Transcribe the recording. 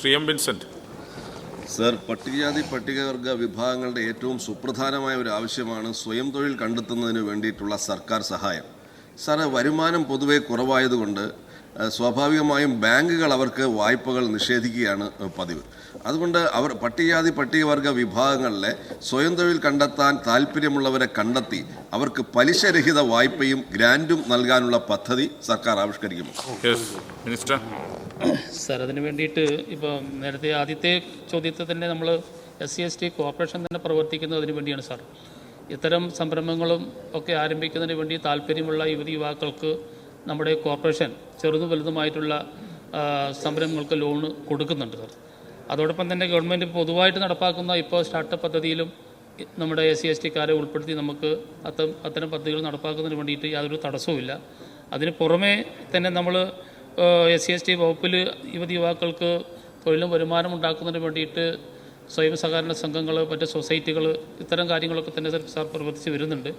Shri M Vincent. Sir പട്ടികജാതി പട്ടികവർഗ വിഭാഗങ്ങളുടെ ഏറ്റവും സുപ്രധാനമായ ഒരു ആവശ്യമാണ് സ്വയം തൊഴിൽ കണ്ടെത്തുന്നതിന് വേണ്ടിയിട്ടുള്ള സർക്കാർ സഹായം. സാറ് വരുമാനം പൊതുവെ കുറവായതുകൊണ്ട് സ്വാഭാവികമായും ബാങ്കുകൾ അവർക്ക് വായ്പകൾ നിഷേധിക്കുകയാണ് പതിവ്. അതുകൊണ്ട് അവർ പട്ടികജാതി പട്ടികവർഗ വിഭാഗങ്ങളിലെ സ്വയം തൊഴിൽ കണ്ടെത്താൻ താല്പര്യമുള്ളവരെ കണ്ടെത്തി അവർക്ക് പലിശരഹിത വായ്പയും ഗ്രാന്റും നൽകാനുള്ള പദ്ധതി സർക്കാർ ആവിഷ്കരിക്കുന്നു. യെസ് മിനിസ്റ്റർ സാർ അതിന് വേണ്ടിയിട്ട് ഇപ്പോൾ നേരത്തെ ആദ്യത്തെ ചോദ്യത്തെ തന്നെ നമ്മൾ S C S T corporation തന്നെ പ്രവർത്തിക്കുന്നത് അതിനു വേണ്ടിയാണ് സാർ ഇത്തരം സംരംഭങ്ങളും ഒക്കെ ആരംഭിക്കുന്നതിന് വേണ്ടി താല്പര്യമുള്ള യുവതി യുവാക്കൾക്ക് നമ്മുടെ കോർപ്പറേഷൻ ചെറുതും വലുതുമായിട്ടുള്ള സംരംഭങ്ങൾക്ക് ലോണ് കൊടുക്കുന്നുണ്ട് സാർ അതോടൊപ്പം തന്നെ ഗവൺമെന്റ് പൊതുവായിട്ട് നടപ്പാക്കുന്ന ഇപ്പോൾ സ്റ്റാർട്ടപ്പ് പദ്ധതിയിലും നമ്മുടെ എസ് സി എസ് ടിക്കാരെ ഉൾപ്പെടുത്തി നമുക്ക് അത്തരം അത്തരം പദ്ധതികൾ നടപ്പാക്കുന്നതിന് വേണ്ടിയിട്ട് യാതൊരു തടസ്സവുമില്ല അതിന് പുറമേ തന്നെ നമ്മൾ എസ് സി എസ് ടി വകുപ്പിൽ യുവതി യുവാക്കൾക്ക് തൊഴിലും വരുമാനം ഉണ്ടാക്കുന്നതിന് വേണ്ടിയിട്ട് സ്വയം സഹകരണ സംഘങ്ങൾ മറ്റ് സൊസൈറ്റികൾ ഇത്തരം കാര്യങ്ങളൊക്കെ തന്നെ സാർ പ്രവർത്തിച്ച് വരുന്നുണ്ട്.